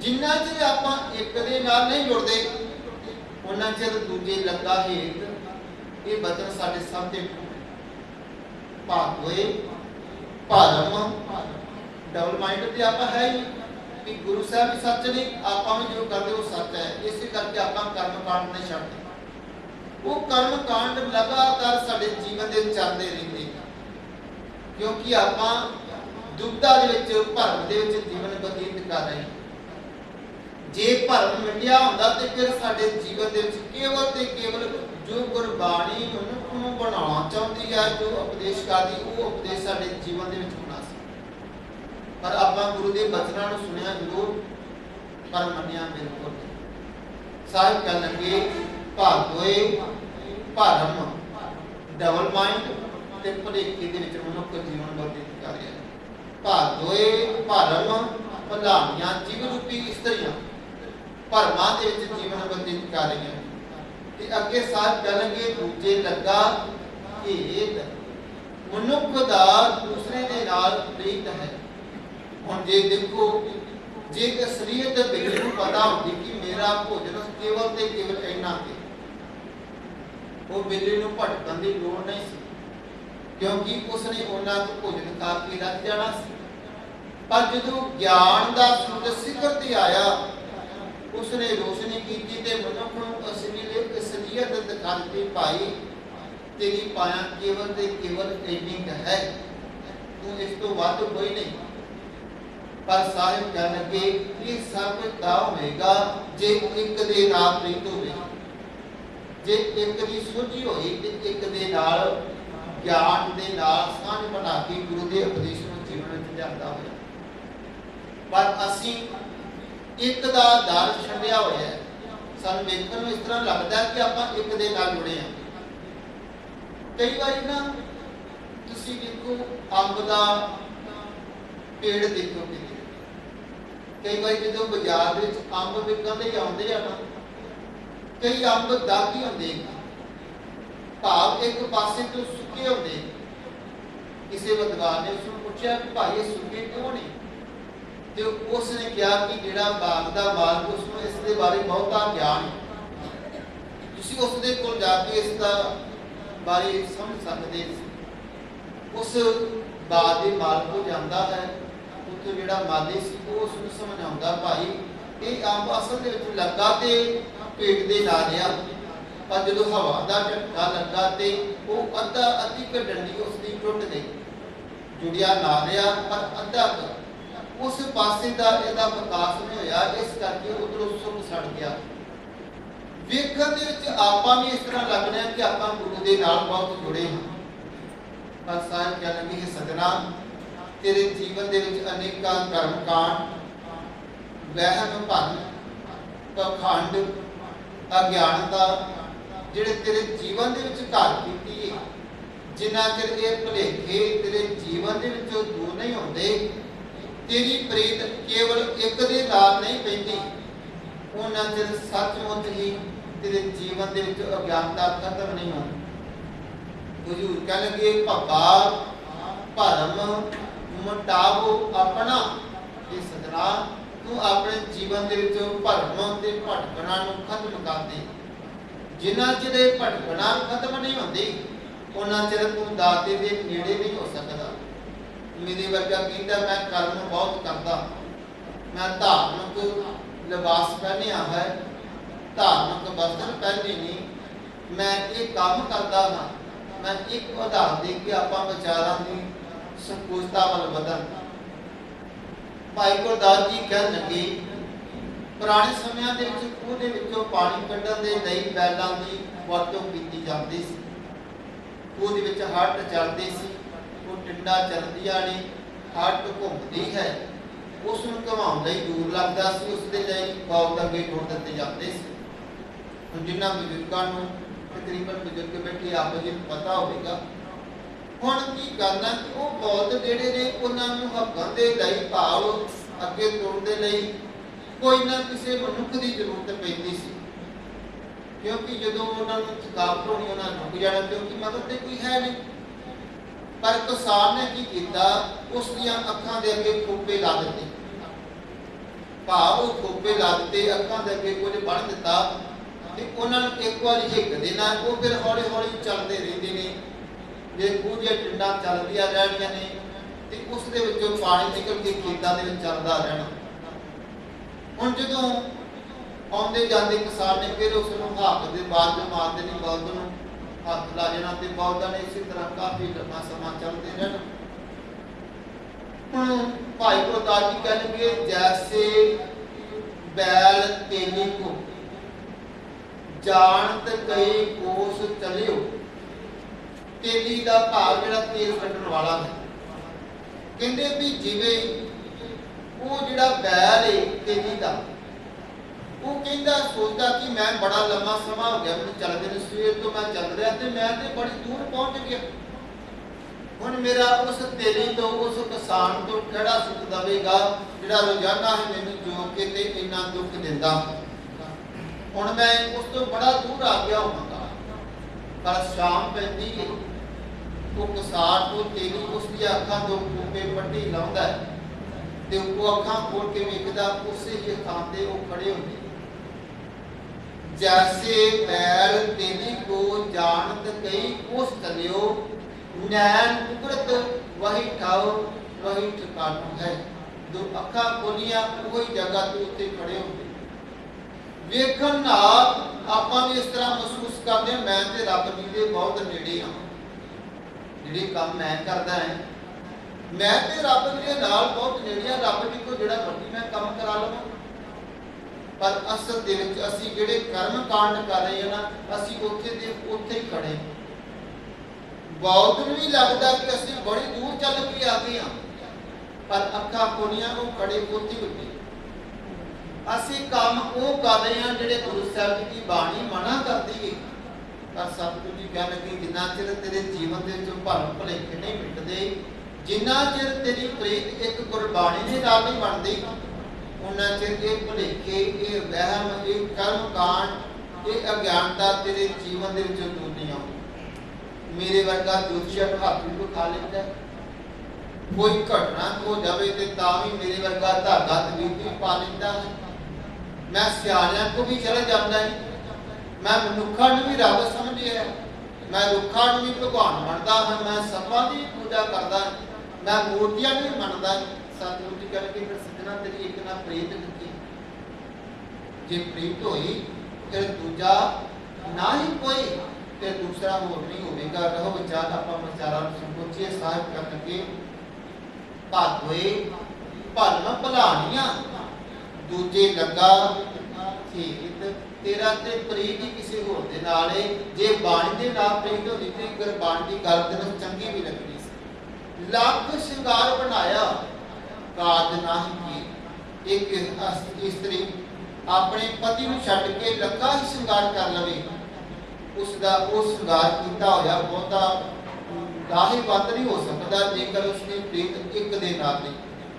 ਜਿੰਨਾ ਚਿਰ ਆਪਾਂ ਇੱਕ ਦੇ ਨਾਲ ਨਹੀਂ ਜੁੜਦੇ ਉਹਨਾਂ ਚਿਰ ਦੂਜੇ ਲੱਗਾ ਹੇਤ ਇਹ ਬਚਨ ਸਾਡੇ ਸਭ ਦੇ ਭਾਗ ਹੋਏ ਭਾਰਮ ਡਬਲ ਮਾਈਂਡ ਤੇ ਆਪਾਂ ਹੈ ਹੀ ਕਿ ਗੁਰੂ ਸਾਹਿਬ ਵੀ ਸੱਚ ਨੇ ਆਪਾਂ ਵੀ ਜੋ ਕਰਦੇ ਉਹ ਸੱਚ ਹੈ। ਇਸੇ ਕਰਕੇ ਆਪਾਂ ਕਰਮ ਕਾਂਡ ਨਹੀਂ ਛੱਡਦੇ ਉਹ ਕਰਮ ਕਾਂਡ ਲਗਾਤਾਰ ਸਾਡੇ ਜੀਵਨ ਦੇ ਚੱਲਦੇ ਰਹਿੰਦੇ ਕਿਉਂਕਿ ਆਪਾਂ ਦੁਬਦਾ ਦੇ ਵਿੱਚ, ਭਰਮ ਦੇ ਵਿੱਚ ਜੀਵਨ ਬਤੀਤ ਕਰ ਰਹੇ ਹਾਂ। ਜੇ ਭਰਮ ਮਿਟਿਆ ਹੁੰਦਾ ਤੇ ਫਿਰ ਸਾਡੇ ਜੀਵਨ ਦੇ ਵਿੱਚ ਕੇਵਲ ਤੇ ਕੇਵਲ ਜੋ ਗੁਰਬਾਣੀ ਮਨੁੱਖ ਨੂੰ ਬਣਾਉਣਾ ਚਾਹੁੰਦੀ ਹੈ ਜੋ ਉਪਦੇਸ਼ ਕਰਦੀ, ਉਹ ਉਪਦੇਸ਼ ਸਾਡੇ ਜੀਵਨ ਦੇ ਵਿੱਚ ਹੋਣਾ ਸੀ। ਪਰ ਆਪਾਂ ਗੁਰੂ ਦੇ ਬਚਨਾਂ ਨੂੰ ਸੁਣਿਆ ਜ਼ਰੂਰ, ਪਰ ਮੰਨਿਆ ਬਿਲਕੁਲ ਸਾਹਿਬ ਕਹਿਣ ਲੱਗੇ ਭਾਗ ਭਰਮ ਡਬਲ ਮਾਈਂਡ ਤੇ ਭਲੇਖੇ ਦੇ ਵਿੱਚ ਮਨੁੱਖ ਜੀਵਨ ਬਤੀਤ ਕਰ ਰਿਹਾ ਹੈ। ਭਰਮ, ਭਲਾਈਆਂ ਜੀਵ ਰੂਪੀ ਇਸਤਰੀਆਂ ਭਰਮਾਂ ਦੇ ਵਿੱਚ ਜੀਵਨ ਬਤੀਤ ਕਰ ਰਹੀਆਂ ਤੇ ਅੱਗੇ ਸਾਹਿਬ ਕਹਿਣਗੇ ਦੂਜੇ ਲੱਗਾ ਹੇਤ ਮਨੁੱਖ ਦਾ ਦੂਸਰੇ ਦੇ ਨਾਲ ਪ੍ਰੀਤ ਹੈ। ਹੁਣ ਜੇ ਦੇਖੋ, ਜੇ ਅਸਲੀਅਤ ਬਿਲਕੁਲ ਨੂੰ ਪਤਾ ਹੁੰਦੀ ਕਿ ਮੇਰਾ ਭੋਜਨ ਕੇਵਲ ਤੇ ਕੇਵਲ ਇੰਨਾ ਤੇ ਉਹ ਬਿੱਲੀ ਨੂੰ ਭਟਕਣ ਦੀ ਲੋੜ ਨਹੀਂ ਸੀ, ਕਿਉਂਕਿ ਉਸਨੇ ਉਹਨਾਂ ਨੂੰ ਭੋਜਨ ਖਾ ਕੇ ਰੱਖ ਜਾਣਾ ਸੀ। ਪਰ ਜਦੋਂ ਗਿਆਨ ਦਾ ਸੂਰਜ ਸਿਖਰ ਤੇ ਆਇਆ ਉਸਨੇ ਰੋਸ਼ਨੀ ਕੀਤੀ ਤੇ ਮਨੁੱਖ ਨੂੰ ਅਸਲੀ ਅਸਲੀਅਤ ਦਿਖਾਈ ਪਾਈ। ਤੇਰੀ ਪਾਇਆ ਕੇਵਲ ਤੇ ਕੇਵਲ ਇੰਨੀ ਹੈ। ਤੂੰ ਇਸ ਤੋਂ ਵੱਧ ਕੋਈ ਨਹੀਂ। ਪਰ ਸਾਹਿਬ ਕਹਿਣ ਲੱਗੇ, ਇਹ ਸਭ ਦਾ ਹੋਵੇਗਾ ਜੇ ਇੱਕ ਦੇ ਨਾਲ ਪ੍ਰੀਤ ਹੋਵੇ। ਜੇ ਇੱਕ ਦੀ ਸੋਝੀ ਹੋਈ ਤੇ ਇੱਕ ਦੇ ਨਾਲ ਗਿਆਨ ਦੇ ਨਾਲ ਸਾਂਝ ਬਣਾ ਕੇ ਗੁਰੂ ਦੇ ਉਪਦੇਸ਼ ਨੂੰ ਜੀਵਨ ਵਿੱਚ ਲਿਆਂਦਾ ਹੋਇਆ ਪਰ ਅਸੀਂ ਇੱਕ ਦਾ ਦਰ ਛੱਡਿਆ ਹੋਇਆ ਹੈ। ਸਾਨੂੰ ਵੇਖਣ ਨੂੰ ਇਸ ਤਰ੍ਹਾਂ ਲੱਗਦਾ ਕਿ ਆਪਾਂ ਇੱਕ ਦੇ ਨਾਲ ਜੁੜੇ ਹਾਂ। ਕਈ ਵਾਰੀ ਨਾ ਤੁਸੀਂ ਦੇਖੋ, ਅੰਬ ਦਾ ਪੇੜ ਦੇਖੋਗੇ। ਕਈ ਵਾਰੀ ਜਦੋਂ ਬਾਜ਼ਾਰ ਵਿੱਚ ਅੰਬ ਵਿਕਣ ਲਈ ਆਉਂਦੇ ਆ ਨਾ, ਕਈ ਅੰਬ ਦਾਗੀ ਹੁੰਦੇ ਨੇ। ਭਾਵ ਇੱਕ ਪਾਸੇ ਤੋਂ ਸੁੱਕੇ ਹੁੰਦੇ ਕਿਸੇ ਵਿਦਵਾਨ ਨੇ ਉਸ ਨੂੰ ਪੁੱਛਿਆ ਕਿ ਭਾਈ ਇਹ ਸੁੱਕੇ ਕਿਉਂ ਨੇ? ਤੇ ਉਸ ਨੇ ਕਿਹਾ ਕਿ ਜਿਹੜਾ ਬਾਗ ਦਾ ਮਾਲਕ ਉਸ ਨੂੰ ਇਸ ਦੇ ਬਾਰੇ ਬਹੁਤਾ ਗਿਆਨ ਹੈ। ਤੁਸੀਂ ਉਸ ਦੇ ਕੋਲ ਜਾ ਕੇ ਇਸ ਦਾ ਬਾਰੇ ਸਮਝ ਸਕਦੇ ਸੀ ਉਸ ਬਾਗ ਦੇ ਮਾਲਕ ਕੋਲ ਜਾਂਦਾ ਹੈ, ਉੱਥੇ ਜਿਹੜਾ ਮਾਲੀ ਸੀ ਉਹ ਉਸ ਨੂੰ ਸਮਝਾਉਂਦਾ, ਭਾਈ, ਇਹ ਅੰਬ ਅਸਲ ਦੇ ਵਿੱਚ ਲੱਗਾ ਤੇ ਪੇਟ ਦੇ ਲਾ ਰਿਹਾ ਪਰ ਜਦੋਂ ਹਵਾ ਦਾ ਝਟਕਾ ਲੱਗਾ ਤੇ ਉਹ ਅੱਧਾ ਅੱਧੀ ਕੁ ਡੰਡੀ ਉਸ ਦੀ ਟੁੱਟ ਗਈ ਜੁੜਿਆ ਨਾ ਰਿਹਾ, ਪਰ ਅੱਧਾ ਉਸ ਪਾਸੇ ਦਾ ਇਹਦਾ ਵਿਕਾਸ ਨਹੀਂ ਹੋਇਆ, ਇਸ ਕਰਕੇ ਉਧਰੋਂ ਸੁੱਕ ਸੜ ਗਿਆ। ਵੇਖਣ ਦੇ ਵਿੱਚ ਆਪਾਂ ਵੀ ਇਸ ਤਰ੍ਹਾਂ ਲੱਗਦੇ ਕਿ ਆਪਾਂ ਗੁਰੂ ਦੇ ਨਾਲ ਬਹੁਤ ਜੁੜੇ ਹਾਂ। ਪਰ ਸਾਹਿਬ ਕਹਿ ਲੰਗੇ ਹੈ ਤੇਰੇ ਜੀਵਨ ਦੇ ਵਿੱਚ ਅਨੇਕਾਂ ਕਰਮ ਕਾਂਡ ਵਹਿਮ ਭੰਨ ਪਖੰਡ, ਅਗਿਆਨਤਾ, ਜਿਹੜੇ ਤੇਰੇ ਜੀਵਨ ਦੇ ਵਿੱਚ ਘਰ ਕੀਤੀ ਹੈ ਜਿਨ੍ਹਾਂ ਚਿਰ ਇਹ ਭੁਲੇਖੇ ਤੇਰੇ ਜੀਵਨ ਦੇ ਵਿੱਚੋਂ ਦੂਰ ਨਹੀਂ ਹੁੰਦੇ ਤੇਰੀ ਪ੍ਰੀਤ ਕੇਵਲ ਇੱਕ ਦੇ ਨਾਲ ਨਹੀਂ ਪੈਂਦੀ। ਉਹਨਾਂ ਚਿਰ ਸੱਚਮੁੱਚ ਹੀ ਤੇਰੇ ਜੀਵਨ ਦੇ ਵਿੱਚ ਅਗਿਆਨਤਾ ਖਤਮ ਨਹੀਂ ਹੁੰਦੀ। ਹਜ਼ੂਰ ਕਹਿ ਲਗੇ, ਭੱਬਾ, ਭਰਮ, ਮਟਾਵੋ ਆਪਣਾ ਇਹ ਸਦਨਾ ਤੂੰ ਆਪਣੇ ਜੀਵਨ ਦੇ ਵਿੱਚੋਂ ਭਰਮ ਤੇ ਭਟਕਣਾ ਨੂੰ ਖਤਮ ਕਰ ਦੇ। ਜਿੰਨਾ ਚਿਰ ਇਹ ਭਟਕਣਾ ਖਤਮ ਨਹੀਂ ਹੁੰਦੀ, ਉਹਨਾਂ ਚਿਰ ਤੂੰ ਦਾਤੇ ਦੇ ਨੇੜੇ ਨਹੀਂ ਹੋ ਸਕਦਾ। ਮੇਰੇ ਵਰਗਾ ਕਹਿੰਦਾ ਮੈਂ ਕਰਮ ਬਹੁਤ ਕਰਦਾ। ਮੈਂ ਧਾਰਮਿਕ ਲਿਬਾਸ ਪਹਿਨਿਆ ਹੈ। ਧਾਰਮਿਕ ਵਸਤਰ ਪਹਿਨੇ ਨਹੀਂ। ਮੈਂ ਇਹ ਕੰਮ ਕਰਦਾ ਹਾਂ। ਮੈਂ ਇੱਕ ਉਦਾਹਰਨ ਦੇ ਕੇ ਆਪਾਂ ਵਿਚਾਰਾਂ ਦੀ ਸੰਕੋਚਤਾ ਵੱਲ ਵਧਣ ਭਾਈ ਗੁਰਦਾਸ ਜੀ ਕਹਿਣ ਲੱਗੇ, ਪੁਰਾਣੇ ਸਮਿਆਂ ਦੇ ਵਿੱਚ ਖੂਹ ਦੇ ਵਿੱਚੋਂ ਪਾਣੀ ਕੱਢਣ ਦੇ ਲਈ ਬੈਲਾਂ ਦੀ ਵਰਤੋਂ ਕੀਤੀ ਜਾਂਦੀ ਸੀ। ਖੂਹ ਦੇ ਵਿੱਚ ਹੱਟ ਚੱਲਦੇ ਸੀ। ਟਿੰਡਾ ਚੱਲਦੀਆਂ ਨੇ ਹੱਟ ਘੁੰਮਦੀ ਹੈ। ਉਸ ਨੂੰ ਘਮਾਉਣ ਲਈ ਦੂਰ ਲੱਗਦਾ ਸੀ। ਉਸ ਦੇ ਲਈ ਬੌਲ ਅੱਗੇ ਜੋੜ ਦਿੱਤੇ ਜਾਂਦੇ ਸੀ। ਜਿਨ੍ਹਾਂ ਬਜ਼ੁਰਗਾਂ ਨੂੰ ਤਕਰੀਬਨ ਬਜ਼ੁਰਗ ਬੈਠੇ ਆਪ ਜੀ ਨੂੰ ਪਤਾ ਹੋਵੇਗਾ। ਹੁਣ ਕੀ ਕਰਨਾ ਕਿ ਉਹ ਬੌਲ ਜਿਹੜੇ ਨੇ, ਉਹਨਾਂ ਨੂੰ ਹੱਕਾਂ ਦੇ ਲਈ ਭਾਵ ਅੱਗੇ ਤੋੜਨ ਦੇ ਲਈ ਕੋਈ ਨਾ ਕਿਸੇ ਮਨੁੱਖ ਦੀ ਜ਼ਰੂਰਤ ਪੈਂਦੀ ਸੀ। ਕਿਉਂਕਿ ਜਦੋਂ ਉਹਨਾਂ ਨੂੰ ਥਕਾਵਟ ਹੋਣੀ, ਉਹਨਾਂ ਨੂੰ ਰੁਕ ਜਾਣਾ, ਕਿਉਂਕਿ ਮਦਦ ਤੇ ਕੋਈ ਹੈ ਨਹੀਂ। ਪਰ ਕਿਸਾਨ ਨੇ ਕੀ ਕੀਤਾ? ਉਸ ਦੀਆਂ ਅੱਖਾਂ ਦੇ ਅੱਗੇ ਖੋਪੇ ਲਾ ਦਿੱਤੇ। ਭਾਵ ਉਹ ਖੋਪੇ ਲਾ ਦਿੱਤੇ, ਅੱਖਾਂ ਦੇ ਅੱਗੇ ਕੁਝ ਬਣ ਦਿੱਤਾ ਤੇ ਉਹਨਾਂ ਨੂੰ ਇੱਕ ਵਾਰੀ ਹਿੱਕਦੇ ਨਾਲ ਉਹ ਫਿਰ ਹੌਲੀ ਹੌਲੀ ਚੱਲਦੇ ਰਹਿੰਦੇ ਨੇ। ਜੇ ਕੂਝੇ ਟਿੰਡਾਂ ਚੱਲਦੀਆਂ ਰਹਿਣੀਆਂ ਨੇ ਤੇ ਉਸ ਦੇ ਵਿੱਚੋਂ ਪਾਣੀ ਨਿਕਲ ਕੇ ਖੇਤਾਂ ਦੇ ਵਿੱਚ ਚੱਲਦਾ ਰਹਿਣਾ। ਹੁਣ ਜਦੋਂ ਆਉਂਦੇ ਜਾਂਦੇ ਕਿਸਾਨ ਨੇ ਫਿਰ ਉਸ ਨੂੰ ਹੱਥ ਦੇ ਬਾਅਦ ਮਾਰਦੇ ਨੇ ਬਲਦ ਨੂੰ ਹੱਥ ਲਾ ਜਾਣਾ ਤੇ ਬਲਦਾਂ ਨੇ ਇਸੇ ਤਰ੍ਹਾਂ ਕਾਫੀ ਲੰਮਾ ਸਮਾਂ ਚੱਲਦੇ ਰਹਿਣਾ। ਹੁਣ ਭਾਈ ਗੁਰਦਾਸ ਜੀ ਕਹਿਣਗੇ, ਜੈਸੇ ਬੈਲ ਤੇਨੀ ਕੋ ਜਾਣਤ ਕਈ ਕੋਸ ਚਲਿਓ। ਤੇਲੀ ਦਾ ਭਾਵ ਜਿਹੜਾ ਤੇਲ ਕੱਢਣ ਵਾਲਾ ਹੈ। ਕਹਿੰਦੇ ਵੀ ਜਿਵੇਂ ਉਹ ਜਿਹੜਾ ਬੈਲ ਹੈ ਤੇਲੀ ਦਾ ਉਹ ਕਹਿੰਦਾ, ਸੋਚਦਾ ਕਿ ਮੈਂ ਬੜਾ ਲੰਮਾ ਸਮਾਂ ਹੋ ਗਿਆ, ਮੈਨੂੰ ਚੱਲਦੇ ਨੂੰ ਸਵੇਰ ਤੋਂ ਮੈਂ ਚੱਲ ਰਿਹਾ ਤੇ ਮੈਂ ਤੇ ਬੜੀ ਦੂਰ ਪਹੁੰਚ ਗਿਆ। ਹੁਣ ਮੇਰਾ ਉਸ ਤੇਲੀ ਤੋਂ, ਉਸ ਕਿਸਾਨ ਤੋਂ ਕਿਹੜਾ ਸੁੱਖ ਦਵੇਗਾ, ਜਿਹੜਾ ਰੋਜ਼ਾਨਾ ਹੀ ਮੈਨੂੰ ਜੋ ਕੇ ਤੇ ਇੰਨਾ ਦੁੱਖ ਦਿੰਦਾ ਹੁਣ ਮੈਂ ਉਸ ਤੋਂ ਬੜਾ ਦੂਰ ਆ ਗਿਆ ਹੋਵਾਂਗਾ ਪਰ ਸ਼ਾਮ ਪੈਂਦੀ ਹੈ ਉਹ ਕਿਸਾਨ ਤੋਂ ਤੇਰੀ ਉਸ ਦੀਆਂ ਅੱਖਾਂ ਤੋਂ ਕੂਪੇ ਪੱਟੀ ਲਾਉਂਦਾ ਤੇ ਉਹ ਅੱਖਾਂ ਖੋਲ ਕੇ ਵੇਖਦਾ, ਉਸੇ ਹੀ ਥਾਂ ਤੇ ਉਹ ਖੜੇ ਹੁੰਦੇ। ਜੈਸੇ ਬੈਲ ਤੇਰੀ ਕੋ ਜਾਣਤ ਕਈ ਕੋਸ ਤਲਿਓ, ਨੈਣ ਉਗਰਤ ਵਹੀ ਠਾਓ, ਵਹੀ ਠਿਕਾਣੂ ਹੈ। ਦੋ ਅੱਖਾਂ ਖੋਲੀਆਂ, ਉਹੀ ਜਗ੍ਹਾ ਤੇ ਉੱਤੇ ਖੜੇ ਹੋ ਵੇਖਣ ਨਾਲ ਆਪਾਂ ਵੀ ਇਸ ਤਰ੍ਹਾਂ ਮਹਿਸੂਸ ਕਰਦੇ ਹਾਂ, ਮੈਂ ਤੇ ਰੱਬ ਜੀ ਦੇ ਬਹੁਤ ਨੇੜੇ ਹਾਂ। ਜਿਹੜੇ ਕੰਮ ਮੈਂ ਕਰਦਾ ਹਾਂ, ਮੈਂ ਤੇ ਰੱਬ ਜੀ ਦੇ ਨਾਲ ਬਹੁਤ ਨੇੜੇ ਹਾਂ, ਰੱਬ ਜੀ ਕੋ ਜਿਹੜਾ ਮਰਜ਼ੀ ਮੈਂ ਕੰਮ ਕਰਾ ਲਵਾਂ। ਪਰ ਅਸਲ ਦੇ ਵਿੱਚ ਅਸੀਂ ਜਿਹੜੇ ਕਰਮ ਕਾਂਡ ਕਰ ਰਹੇ ਹਾਂ ਨਾ, ਅਸੀਂ ਉੱਥੇ ਦੇ ਉੱਥੇ ਹੀ ਖੜੇ ਬਹੁਤ ਨੂੰ ਵੀ ਲੱਗਦਾ ਕਿ ਅਸੀਂ ਬੜੀ ਦੂਰ ਚੱਲ ਕੇ ਆ ਗਏ ਹਾਂ, ਪਰ ਅੱਖਾਂ ਖੋਲੀਆਂ, ਉਹ ਖੜੇ ਉੱਥੇ ਉੱਤੇ ਅਸੀਂ ਕੰਮ ਉਹ ਕਰ ਰਹੇ ਹਾਂ ਜਿਹੜੇ ਗੁਰੂ ਸਾਹਿਬ ਜੀ ਦੀ ਬਾਣੀ ਮਨਾ ਕਰਦੀ ਹੈ ਪਰ ਸਤਿਗੁਰੂ ਜੀ ਕਹਿਣ ਲੱਗੇ ਜਿੰਨਾ ਚਿਰ ਤੇਰੇ ਜੀਵਨ ਦੇ ਵਿੱਚੋਂ ਭਰਮ ਭੁਲੇਖੇ ਨਹੀਂ ਮਿਟਦੇ, ਜਿੰਨਾ ਚਿਰ ਤੇਰੀ ਪ੍ਰੀਤ ਇੱਕ ਗੁਰਬਾਣੀ ਦੇ ਨਾਲ ਨਹੀਂ ਬਣਦੀ ਉਹਨਾਂ ਚਿਰ ਇਹ ਭੁਲੇਖੇ, ਇਹ ਵਹਿਮ, ਇਹ ਕਰਮ ਕਾਂਡ, ਇਹ ਅਗਿਆਨਤਾ ਤੇਰੇ ਜੀਵਨ ਦੇ ਵਿੱਚੋਂ ਦੂਰ ਨਹੀਂ ਆਉਂਦੀ। ਮੇਰੇ ਵਰਗਾ ਜੋਤੀਆ ਹੱਥ ਵੀ ਖਾ ਲੈਂਦਾ ਕੋਈ ਘਟਨਾ ਹੋ ਜਾਵੇ ਤੇ ਤਾਂ ਵੀ ਮੇਰੇ ਵਰਗਾ ਧਾਗਾ ਤਵੀਤ ਪਾ ਲੈਂਦਾ ਹੈ। ਮੈਂ ਸਿਆਣਿਆਂ ਕੋ ਵੀ ਚਲੇ ਜਾਂਦਾ ਹੈ। ਮੈਂ ਮਨੁੱਖਾਂ ਨੂੰ ਵੀ ਰੱਬ ਸਮਝਿਆ ਮੈਂ ਰੁੱਖਾਂ ਨੂੰ ਵੀ ਭਗਵਾਨ ਮੰਨਦਾ ਹਾਂ। ਮੈਂ ਸੱਪਾਂ ਦੀ ਪੂਜਾ ਕਰਦਾ ਮੈਂ ਮੂਰਤੀਆਂ ਨੂੰ ਵੀ ਮੰਨਦਾ ਸਤਿਗੁਰੂ ਜੀ ਕਰਕੇ ਫਿਰ ਸੱਜਣਾ ਤੇਰੀ ਇੱਕ ਨਾ ਪ੍ਰੀਤ ਕੀਤੀ ਜੇ ਪ੍ਰੀਤ ਹੋਈ, ਫਿਰ ਦੂਜਾ ਨਾ ਹੀ ਕੋਈ ਤੇ ਦੂਸਰਾ ਹੋਰ ਨਹੀਂ ਹੋਵੇਗਾ। ਰਹੋ ਵਿਚਾਰ, ਆਪਾਂ ਵਿਚਾਰਾਂ ਨੂੰ ਸੰਕੋਚੀਏ ਸਾਹਿਬ ਕਰਨ ਕੇ ਭਾਗੋਏ ਭਲਮ ਭਲਾਣੀਆਂ। ਦੂਜੇ ਲੱਗਾ, ਖੇਤ, ਤੇਰਾ ਤੇ ਪ੍ਰੀਤ ਹੀ ਕਿਸੇ ਹੋਰ ਦੇ ਨਾਲ ਏ। ਜੇ ਬਾਣੀ ਦੇ ਨਾਲ ਪ੍ਰੀਤ ਹੁੰਦੀ ਤੇ ਗੁਰਬਾਣੀ ਦੀ ਗੱਲ ਤੈਨੂੰ ਚੰਗੀ ਵੀ ਲੱਗਣੀ ਸੀ। ਲੱਖ ਸ਼ਿੰਗਾਰ ਬਣਾਇਆ। ਕਾਜ ਨਹੀਂ ਕੀ ਇੱਕ ਇਸਤਰੀ ਆਪਣੇ ਪਤੀ ਨੂੰ ਛੱਡ ਕੇ ਲੱਗਾ ਹੀ ਸ਼ਿੰਗਾਰ ਕਰ ਲਵੇ। ਉਸ ਦਾ ਉਹ ਸ਼ਿੰਗਾਰ ਕੀਤਾ ਹੋਇਆ ਬਹੁਤਾ ਦਾਹੀ ਨਹੀਂ ਹੋ ਸਕਦਾ ਜੇਕਰ ਉਸਨੇ ਪ੍ਰੀਤ ਇੱਕ ਦੇ ਨਾਲ ਨਹੀਂ।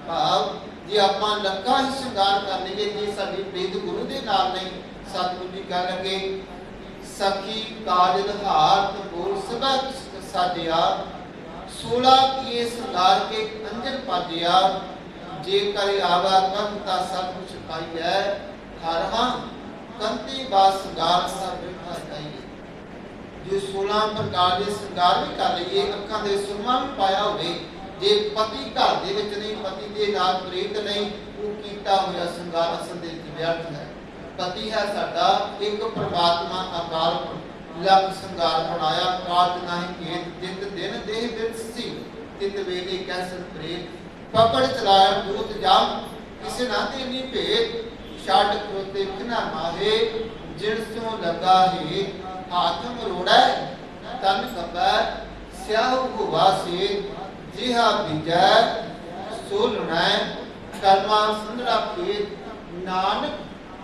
ਭਾਵ ਜੇ ਆਪਾਂ ਲੱਗਾ ਹੀ ਸ਼ਿੰਗਾਰ ਕਰ ਲਈਏ, ਜੇ ਸਾਡੀ ਪ੍ਰੀਤ ਗੁਰੂ ਦੇ ਨਾਲ ਨਹੀਂ, ਸਤਿਗੁਰੂ ਜੀ ਕਹਿ ਲਗੇ, ਸਖੀ ਕਾਜਲ ਹਾਰ ਬੋਲ ਸਭਾ ਸਾਜਿਆ, ਸੋਲਾ ਕੀਏ ਸ਼ਿੰਗਾਰ ਕੇ ਅੰਜਨ ਪਾਜਿਆ ਜੇ ਕਰ ਆਵਾ ਕੰਤਾ ਸਭ ਕੁਛ ਪਾਈਐ ਹਰ ਹਾਂ, ਕੰਤੀ ਬਾਸ ਗਾਰ ਸਭ ਬਿਠਾ ਜਾਈਏ। ਜੇ 16 ਪ੍ਰਕਾਰ ਦੇ ਸ਼ਿੰਗਾਰ ਵੀ ਕਰ ਲਈਏ, ਅੱਖਾਂ ਦੇ ਸੁਰਮਾ ਵੀ ਪਾਇਆ ਹੋਵੇ, ਜੇ ਪਤੀ ਘਰ ਦੇ ਵਿੱਚ ਨਹੀਂ, ਪਤੀ ਦੇ ਨਾਲ ਪ੍ਰੀਤ ਨਹੀਂ, ਉਹ ਕੀਤਾ ਹੋਇਆ ਸ਼ਿੰਗਾਰ ਅਸਲ ਦੇ ਵਿਅਰਥ ਹੈ। ਪਤੀ ਹੈ ਸਾਡਾ ਇੱਕ ਪ੍ਰਮਾਤਮਾ ਅਕਾਲ ਪੁਰਖ। ਲੱਖ ਬਣਾਇਆ ਕਾਜ ਨਹੀਂ ਕੇਤ, ਜਿਤ ਦਿਨ ਦੇਹ ਬਿਰਸੀ ਤਿਤ ਵੇਲੇ ਕੈਸਨ ਪ੍ਰੇਤ। ਪਕੜ ਚਲਾਇਆ ਦੂਤ ਜਾਮ। ਕਿਸੇ ਨਾ ਤੇ ਨਹੀਂ ਭੇਦ ਛੱਡ ਕਰੋਤੇ ਕਿਨਾ ਮਾਹੇ ਜਿਣ ਸਿਉ ਹੈ ਹੱਥ ਮਰੋੜਾ ਤਨ ਕਬੈ ਸਿਆਹ ਹੁਵਾ ਸੇ, ਜਿਹਾ ਬਿਜੈ, ਸੋ ਲੁਣੈ। ਕਰਮਾ ਸੰਦਰਾ ਫੇਤ ਨਾਨਕ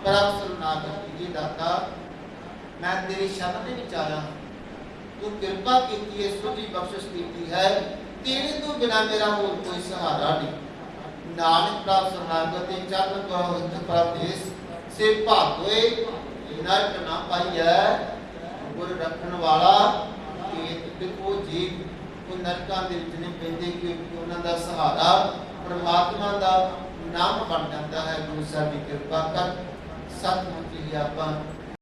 ਪ੍ਰਭ ਸਰਨਾਗਤ ਜੀ ਦਾਤਾ। ਮੈਂ ਤੇਰੀ ਸ਼ਬਦ ਦੇ ਵਿੱਚ ਆਇਆ ਤੂੰ ਕਿਰਪਾ ਕੀਤੀ ਹੈ ਸੁਝੀ ਬਖਸ਼ਿਸ਼ ਕੀਤੀ ਹੈ। ਤੇਰੇ ਤੋਂ ਬਿਨਾ ਮੇਰਾ ਹੋਰ ਕੋਈ ਸਹਾਰਾ ਨਹੀਂ? ਨਾਨਕ ਪ੍ਰਭ ਸਰਨਾਗਤ ਚਰਨ ਪਵਿੱਤ ਪ੍ਰਭ ਸੇ ਭਾਗੋਏ ਨਰਕ ਨਾ ਪਾਈਐ। ਗੁਰ ਰੱਖਣ ਵਾਲਾ ਕਿ ਦੇਖੋ ਜੀਵ ਉਹ ਨਰਕਾਂ ਦੇ ਵਿੱਚ ਨਹੀਂ ਪੈਂਦੇ ਕਿਉਂਕਿ ਉਹਨਾਂ ਦਾ ਸਹਾਰਾ ਪ੍ਰਮਾਤਮਾ ਦਾ ਨਾਮ ਬਣ ਜਾਂਦਾ ਹੈ। ਗੁਰੂ ਸਾਹਿਬ ਦੀ ਕਿਰਪਾ ਕਰ ਸਤਿਗੁਰੂ ਜੀ ਆਪਾਂ